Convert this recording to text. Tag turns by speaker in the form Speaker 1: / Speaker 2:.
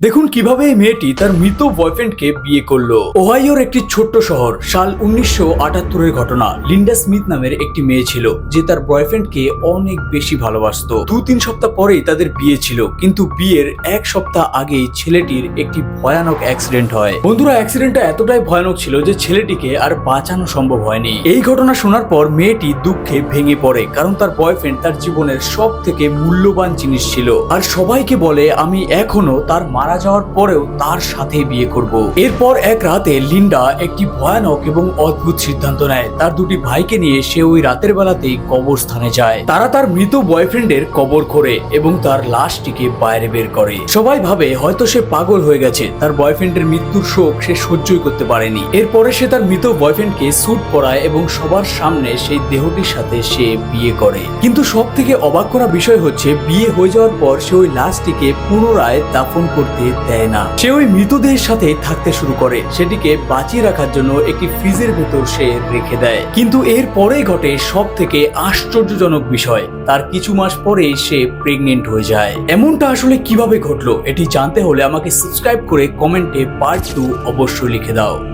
Speaker 1: দেখুন কীভাবে এই মেয়েটি তার মৃত বয়ফ্রেন্ডকে বিয়ে করল। ওহাইওর একটি ছোট্ট শহর, সাল উনিশশো আটাত্তরের ঘটনা। লিন্ডা স্মিথ নামের একটি মেয়ে ছিল, যে তার বয়ফ্রেন্ডকে অনেক বেশি ভালোবাসতো। দু তিন সপ্তাহ পরেই তাদের বিয়ে ছিল, কিন্তু বিয়ের এক সপ্তাহ আগেই ছেলেটির একটি ভয়ানক অ্যাক্সিডেন্ট হয়। বন্ধুরা, অ্যাক্সিডেন্টটা এতটাই ভয়ানক ছিল যে ছেলেটিকে আর বাঁচানো সম্ভব হয়নি। এই ঘটনা শোনার পর মেয়েটি দুঃখে ভেঙে পড়ে, কারণ তার বয়ফ্রেন্ড তার জীবনের সব থেকে মূল্যবান জিনিস ছিল। আর সবাইকে বলে, আমি এখনও তার মারা যাওয়ার পরেও তার সাথে বিয়ে করব। এরপর এক রাতে লিন্ডা একটি ভয়ানক এবং অদ্ভুত সিদ্ধান্ত নেয়। তার দুটি ভাইকে নিয়ে সে ওই রাতের বেলাতেই কবরস্থানে যায়। তারা তার মৃত বয়ফ্রেন্ডের কবর করে এবং তার লাশটিকে বাইরে বের করে। সবাই ভাবে হয়তো সে পাগল হয়ে গেছে। তার বয়ফ্রেন্ডের মৃত্যুর শোক সে সহ্যই করতে পারেনি। এরপরে সে তার মৃত বয়ফ্রেন্ডকে স্যুট পরায় এবং সবার সামনে সেই দেহটির সাথে সে বিয়ে করে। কিন্তু সব থেকে অবাক করা বিষয় হচ্ছে, বিয়ে হয়ে যাওয়ার পর সে ওই লাশটিকে পুনরায় দাফন করতে দেয় না। সে ওই মৃতদেহের সাথে থাকতে শুরু করে। সেটিকে বাঁচিয়ে রাখার জন্য একটি ফ্রিজের ভেতর সে রেখে দেয়। কিন্তু এর পরে ঘটে সব থেকে আশ্চর্যজনক বিষয়। তার কিছু মাস পরে সে প্রেগনেন্ট হয়ে যায়। এমনটা আসলে কীভাবে ঘটলো, এটি জানতে হলে আমাকে সাবস্ক্রাইব করে কমেন্টে পার্ট টু অবশ্যই লিখে দাও।